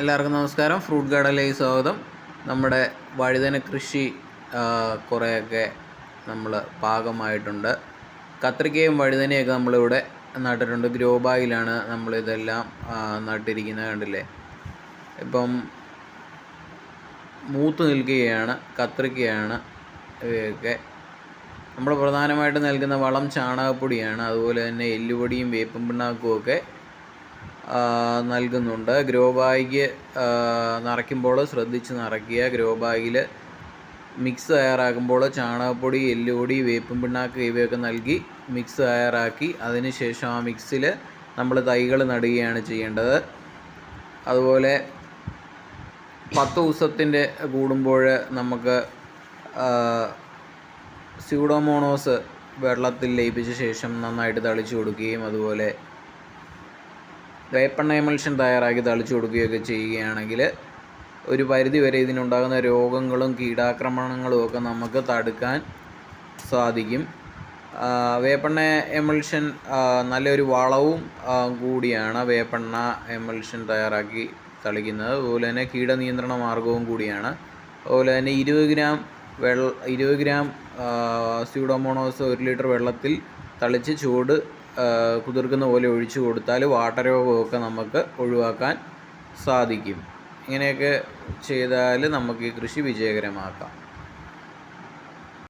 എല്ലാവർക്കും നമസ്കാരം. ഫ്രൂട്ട് ഗാർഡനിലേക്ക് സ്വാഗതം. നമ്മുടെ വഴുതന കൃഷി കുറേയൊക്കെ നമ്മൾ പാകമായിട്ടുണ്ട്. കത്രിക്കയും വഴുതനയൊക്കെ നമ്മളിവിടെ നട്ടിട്ടുണ്ട്. ഗ്രോ ബാഗിലാണ് നമ്മളിതെല്ലാം നട്ടിരിക്കുന്നത് കണ്ടില്ലേ? ഇപ്പം മൂത്ത് നിൽക്കുകയാണ് കത്രിക്കയാണ് ഇവയൊക്കെ. നമ്മൾ പ്രധാനമായിട്ട് നൽകുന്ന വളം ചാണകപ്പൊടിയാണ്. അതുപോലെ തന്നെ എല്ലുപൊടിയും വേപ്പും പിണ്ണാക്കും ഒക്കെ ആ, നൽകുന്നുണ്ട്. ഗ്രോ ബാഗ് നിറയ്ക്കുമ്പോൾ ശ്രദ്ധിച്ച് നിറയ്ക്കുക. ഗ്രോ ബാഗിൽ മിക്സ് തയ്യാറാക്കുമ്പോൾ ചാണകപ്പൊടി എല്ലുപൊടി വേപ്പും പിണ്ണാക്ക് ഇവയൊക്കെ നൽകി മിക്സ് തയ്യാറാക്കി അതിനുശേഷം ആ മിക്സിൽ നമ്മൾ തൈകൾ നടുകയാണ് ചെയ്യേണ്ടത്. അതുപോലെ പത്ത് ദിവസത്തിന്റെ കൂടുമ്പോൾ നമുക്ക് സ്യൂഡോമോണോസ് വെള്ളത്തിൽ ലയിപ്പിച്ച ശേഷം നന്നായിട്ട് തളിച്ചു കൊടുക്കുകയും അതുപോലെ വേപ്പെണ്ണ എമൽഷൻ തയ്യാറാക്കി തളിച്ചു കൊടുക്കുകയൊക്കെ ചെയ്യുകയാണെങ്കിൽ ഒരു പരിധി വരെ ഇതിനുണ്ടാകുന്ന രോഗങ്ങളും കീടാക്രമണങ്ങളും ഒക്കെ നമുക്ക് തടുക്കാൻ സാധിക്കും. വേപ്പെണ്ണ എമൽഷൻ നല്ലൊരു വളവും കൂടിയാണ് വേപ്പെണ്ണ എമൽഷൻ തയ്യാറാക്കി തളിക്കുന്നത്. അതുപോലെ തന്നെ കീടനിയന്ത്രണ മാർഗവും കൂടിയാണ്. അതുപോലെ തന്നെ ഇരുപത് ഗ്രാം വെള്ള ഇരുപത് ഗ്രാം സ്യൂഡോമോണോസ് ഒരു ലിറ്റർ വെള്ളത്തിൽ തളിച്ച് ചൂട് കുതിർക്കുന്ന പോലെ ഒഴിച്ചു കൊടുത്താൽ വാട്ടരോഗമൊക്കെ നമുക്ക് ഒഴിവാക്കാൻ സാധിക്കും. ഇങ്ങനെയൊക്കെ ചെയ്താൽ നമുക്ക് ഈ കൃഷി വിജയകരമാക്കാം.